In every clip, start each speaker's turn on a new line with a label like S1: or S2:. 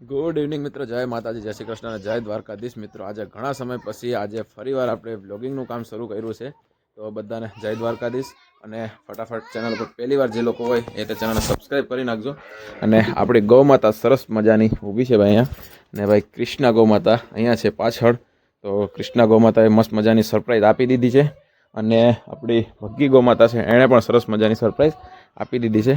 S1: Good evening મિત્રો. જય માતાજી, જય શ્રી કૃષ્ણ અને જય દ્વારકાધીશ મિત્રો. આજે ઘણા સમય પછી આજે ફરીવાર આપણે બ્લોગિંગનું કામ શરૂ કર્યું છે. તો બધાને જય દ્વારકાધીશ અને ફટાફટ ચેનલ પર પહેલીવાર જે લોકો હોય એ તે ચેનલને સબસ્ક્રાઈબ કરી નાખજો. અને આપણી ગૌ માતા સરસ મજાની ઊભી છે ભાઈ અહીંયા. ને ભાઈ કૃષ્ણા ગૌ માતા અહીંયા છે પાછળ. તો કૃષ્ણા ગૌ માતાએ મસ્ત મજાની સરપ્રાઈઝ આપી દીધી છે. અને આપણી ભગ્ગી ગૌ માતા છે, એણે પણ સરસ મજાની સરપ્રાઈઝ આપી દીધી છે.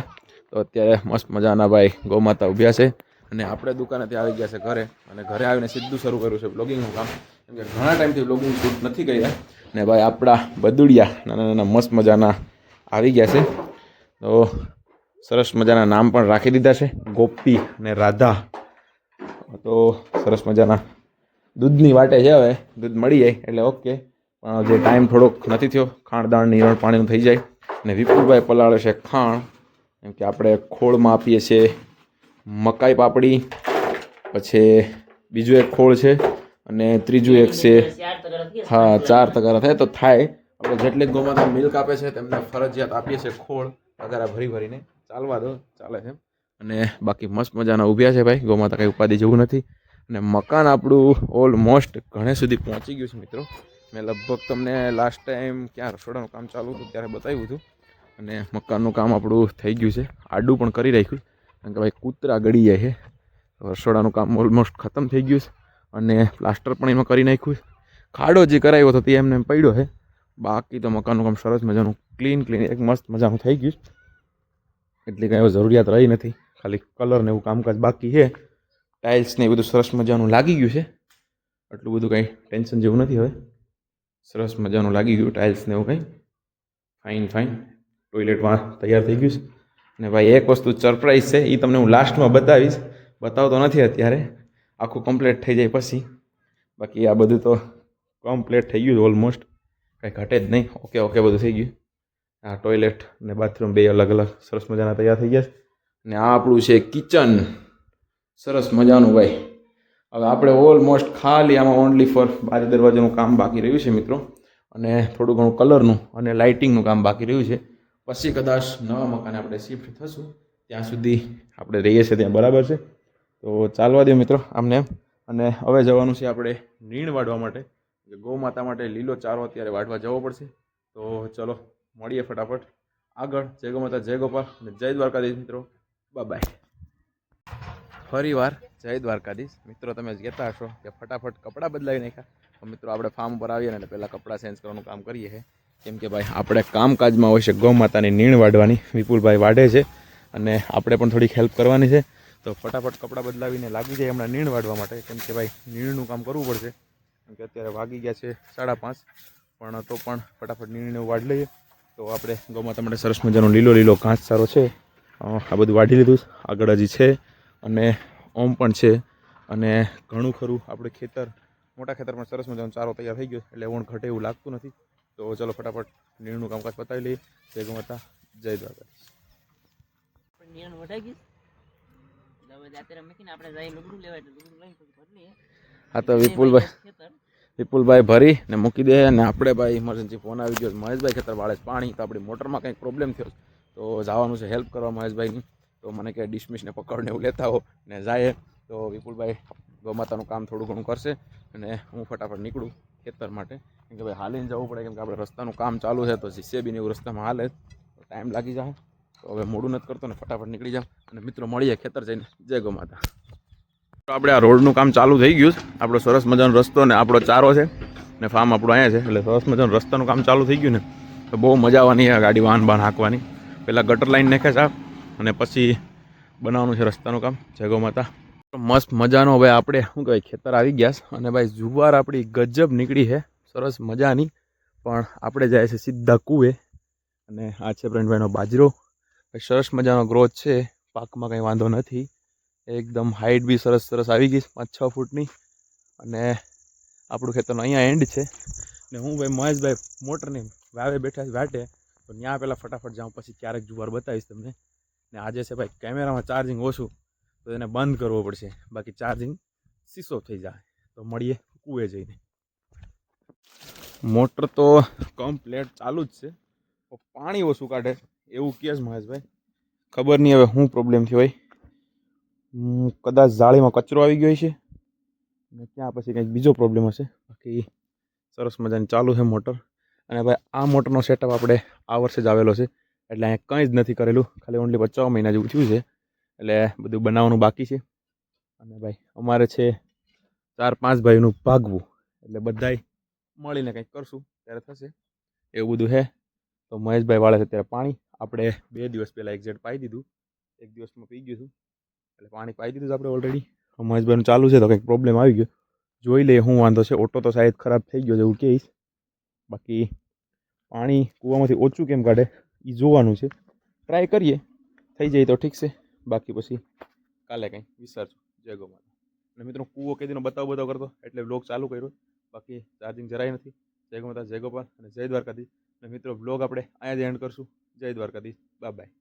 S1: તો અત્યારે મસ્ત મજાના ભાઈ ગૌ માતા ઊભ્યા છે. અને આપણે દુકાનેથી આવી ગયા છે ઘરે અને ઘરે આવીને સીધું શરૂ કર્યું છે બ્લોગિંગનું કામ. કેમ કે ઘણા ટાઈમથી બ્લોગિંગ શૂટ નથી કર્યા. ને ભાઈ આપણા બદુડિયા નાના નાના મસ્ત મજાના આવી ગયા છે. તો સરસ મજાના નામ પણ રાખી દીધા છે. ગોપી અને રાધા. તો સરસ મજાના દૂધની વાટે છે હવે. દૂધ મળી જાય એટલે ઓકે પણ જે ટાઈમ થોડોક નથી થયો. ખાણ દાણ નીરણ પાણીનું થઈ જાય. અને વિપુલભાઈ પલાળે છે ખાણ. કેમ કે આપણે ખોળમાં આપીએ છીએ મકાઈ પાપડી, પછી બીજું એક ખોળ છે અને ત્રીજું એક છે, હા, ચાર તગારા થાય તો થાય. આપણે જેટલી ગોમાતા મિલ્ક આપે છે, તેમને ફરજિયાત આપીએ છીએ ખોળ, તગારા ભરી ભરીને. ચાલવા દો, ચાલે છે અને બાકી મસ્ત મજાના ઊભ્યા છે ભાઈ ગોમાતા કંઈ ઉપાધિ જેવું નથી. અને મકાન આપણું ઓલમોસ્ટ ઘણે સુધી પહોંચી ગયું છે મિત્રો. મેં લગભગ તમને લાસ્ટ ટાઈમ ક્યાં રસોડાનું કામ ચાલુ હતું ત્યારે બતાવ્યું હતું. અને મકાનનું કામ આપણું થઈ ગયું છે. આડું પણ કરી રાખ્યું. કારણ કે ભાઈ કૂતરા ગળી જાય છે. રસોડાનું કામ ઓલમોસ્ટ ખતમ થઈ ગયું છે અને પ્લાસ્ટર પણ એમાં કરી નાખ્યું છે. ખાડો જે કરાવ્યો હતો તે એમને એમ પડ્યો છે. બાકી તો મકાનનું કામ સરસ મજાનું ક્લીન ક્લીન એક મસ્ત મજાનું થઈ ગયું એટલે કાંઈ જરૂરિયાત રહી નથી. ખાલી કલર ને એવું કામકાજ બાકી છે. ટાઇલ્સ ને એ બધું સરસ મજાનું લાગી ગયું છે. આટલું બધું કંઈ ટેન્શન જેવું નથી હવે. સરસ મજાનું લાગી ગયું ટાઇલ્સ ને એવું કંઈ. ફાઇન ફાઇન ટોયલેટમાં તૈયાર થઈ ગયું છે. અને ભાઈ, એક વસ્તુ સરપ્રાઈઝ છે એ તમને હું લાસ્ટમાં બતાવીશ. બતાવતો નથી અત્યારે. આખું કમ્પ્લીટ થઈ જાય પછી. બાકી આ બધું તો કમ્પ્લીટ થઈ ગયું ઓલમોસ્ટ કંઈ ઘટે જ નહીં. ઓકે ઓકે બધું થઈ ગયું. આ ટોયલેટ અને બાથરૂમ બે અલગ અલગ સરસ મજાના તૈયાર થઈ ગયા છે. અને આ આપણું છે કિચન સરસ મજાનું ભાઈ. હવે આપણે ઓલમોસ્ટ ખાલી આમાં ઓનલી ફોર બારી દરવાજાનું કામ બાકી રહ્યું છે મિત્રો. અને થોડું ઘણું કલરનું અને લાઇટિંગનું કામ બાકી રહ્યું છે. પછી કદાચ નવા મકાને આપણે શિફ્ટ થશું, ત્યાં સુધી આપણે રહીએ છીએ ત્યાં બરાબર છે. તો ચાલવા દો મિત્રો આમને. અને હવે જવાનું છે આપણે નીણ વાઢવા માટે. ગૌમાતા માટે લીલો ચારો અત્યારે વાઢવા જવો પડશે. તો ચલો, મળીએ ફટાફટ. આગળ, જય ગૌ માતા જય ગોપાલ અને જય દ્વારકાધીશ મિત્રો. બાય ફરી વાર જય દ્વારકાધીશ. મિત્રો, તમે કહેતા હશો કે ફટાફટ કપડાં બદલાવી નાખ્યા. તો મિત્રો, આપણે ફાર્મ પર આવીએ ને એટલે પહેલાં કપડાં ચેન્જ કરવાનું કામ કરીએ છીએ કેમ કે ભાઈ, આપણે કામકાજમાં હોય છે ગૌ માતાની નીણ વાઢવાની, વિપુલભાઈ વાઢે છે અને આપણે પણ થોડીક હેલ્પ કરવાની છે. તો ફટાફટ કપડાં બદલાવીને લાગી જાય હમણાં નીણ વાઢવા માટે. કેમ કે ભાઈ, નીણનું કામ કરવું પડશે. કેમ કે અત્યારે વાગી ગયા છે સાડા પાંચ, પણ તો પણ ફટાફટ નીણને વાઢ લઈએ. તો આપણે ગૌ માતા માટે સરસ મજાનો લીલો લીલો ઘાસ સારો છે. આ બધું વાઢી લીધું આગળ હજી છે અને ઓમ પણ છે. અને ઘણું ખરું, આપણે ખેતર, મોટા ખેતરમાં સરસ મજાનો ચારો તૈયાર થઈ ગયો એટલે ઓણ ઘટે એવું લાગતું નથી. તો ચલો ફટાફટ નીણનું કામકાજ પતાવી લઈએ. જય ગૌ માતા જય દ્વારકા
S2: નિયણ વઢાઈ ગઈ
S1: હા તો વિપુલભાઈ વિપુલભાઈ ભરી ને મૂકી દે અને આપણે ભાઈ ઇમરજન્સી ફોન આવી ગયો મહેશભાઈ ખેતર વાળે પાણી તો આપણી મોટરમાં કંઈક પ્રોબ્લેમ થયો તો જવાનું છે હેલ્પ કરવા મહેશભાઈની. તો મને કે ડિસમિસને પકડને એવું લેતા હો ને જાય તો વિપુલભાઈ ગૌમાતાનું કામ થોડું ઘણું કરશે અને હું ફટાફટ નીકળું ખેતર માટે. કેમ કે ભાઈ હાલીને જવું પડે, કેમ કે આપણે રસ્તાનું કામ ચાલુ છે, તો જીસીબીને એવું રસ્તામાં હાલે. ટાઈમ લાગી જાય. તો હવે મોડું નથી કરતો ને ફટાફટ નીકળી જાઉં. અને મિત્રો, મળીએ ખેતર જઈને. જય ગૌમાતા. તો આપણે આ રોડનું કામ ચાલુ થઈ ગયું છે. આપણો સરસ મજાનો રસ્તો ને આપણો ચારો છે ને ફાર્મ આપણું અહીંયા છે. એટલે સરસ મજાનું રસ્તાનું કામ ચાલુ થઈ ગયું ને. તો બહુ મજા આવવાની આ ગાડી વાહન બાન હાંકવાની. પહેલાં ગટર લાઈન નાખે છે અને પછી બનાવવાનું છે રસ્તાનું કામ. જય ગૌ માતા મસ્ત મજાનો ભાઈ આપણે, શું કહેવાય, ખેતર આવી ગયા છે. અને ભાઈ, જુવાર આપણી ગજબ નીકળી છે. સરસ મજાની. પણ આપણે જાય છે સીધા કુએ અને આ છે પ્રવીણભાઈનો બાજરો. સરસ મજાનો ગ્રોથ છે. પાકમાં કંઈ વાંધો નથી. એકદમ હાઈટ બી સરસ સરસ આવી ગઈ પાંચ છ ફૂટની. અને આપણું ખેતરનો અહીંયા એન્ડ છે. ને હું ભાઈ, મહેશભાઈ મોટરની વાવે બેઠા છે વાટે. તો ત્યાં પહેલાં ફટાફટ જાઉં, પછી ક્યારેક જુવાર બતાવીશ તમને. ને આજે છે ભાઈ કેમેરામાં ચાર્જિંગ ઓછું. તો એને બંધ કરવો પડશે. બાકી ચાર્જિંગ સીસો થઈ જાય. તો મળીએ કૂએ જઈને. મોટર તો કમ્પ્લેટ ચાલુ જ છે. પણ ઓછું કાઢે. એવું કહે છે મહેશભાઈ? ખબર નહીં હવે શું પ્રોબ્લેમ થયો હોય. કદાચ જાળીમાં કચરો આવી ગયો છે અને ત્યાં પછી કંઈક બીજો પ્રોબ્લેમ હશે. બાકી સરસ મજાની ચાલુ છે મોટર. અને ભાઈ, આ મોટરનો સેટઅપ આપણે આ વર્ષે જ આવેલો છે. એટલે અહીંયા કંઈ જ નથી કરેલું. ખાલી ઓનલી પચાસ મહિના જેવું થયું છે. એટલે બધું બનાવવાનું બાકી છે. અને ભાઈ, અમારે છે ચાર પાંચ ભાઈનું ભાગવું. એટલે બધાય મળીને કંઈક કરશું, ત્યારે થશે. એવું બધું છે તો મહેશભાઈ વાળે છે ત્યારે પાણી. આપણે બે દિવસ પહેલાં એક્ઝેટ પાઈ દીધું. એક દિવસમાં પી ગયું હતું એટલે પાણી પાઈ દીધું આપણે ઓલરેડી મહેશભાઈનું ચાલુ છે તો કંઈક પ્રોબ્લેમ આવી ગયો. જોઈ લઈએ શું વાંધો છે. ઓટો તો શાયદ ખરાબ થઈ ગયો છે, એવું કહીશ. બાકી પાણી કૂવામાંથી ઓછું કેમ કાઢે? એ જોવાનું છે. ટ્રાય કરીએ. થઈ જાય તો ઠીક છે. બાકી પછી કાલે કંઈ. વિસરજો જય ગો માતા અને મિત્રો, કૂવો કેદીનો બતાવ બતાવ કરતો. એટલે બ્લોગ ચાલુ કર્યો. બાકી ચાર્જિંગ જરાય નથી. જય ગો માતા જય ગોપાલ અને જય દ્વારકાધીશ. અને મિત્રો બ્લોગ આપણે અહીંયા જ એન્ડ કરશું. જય દ્વારકાધીશ. Bye bye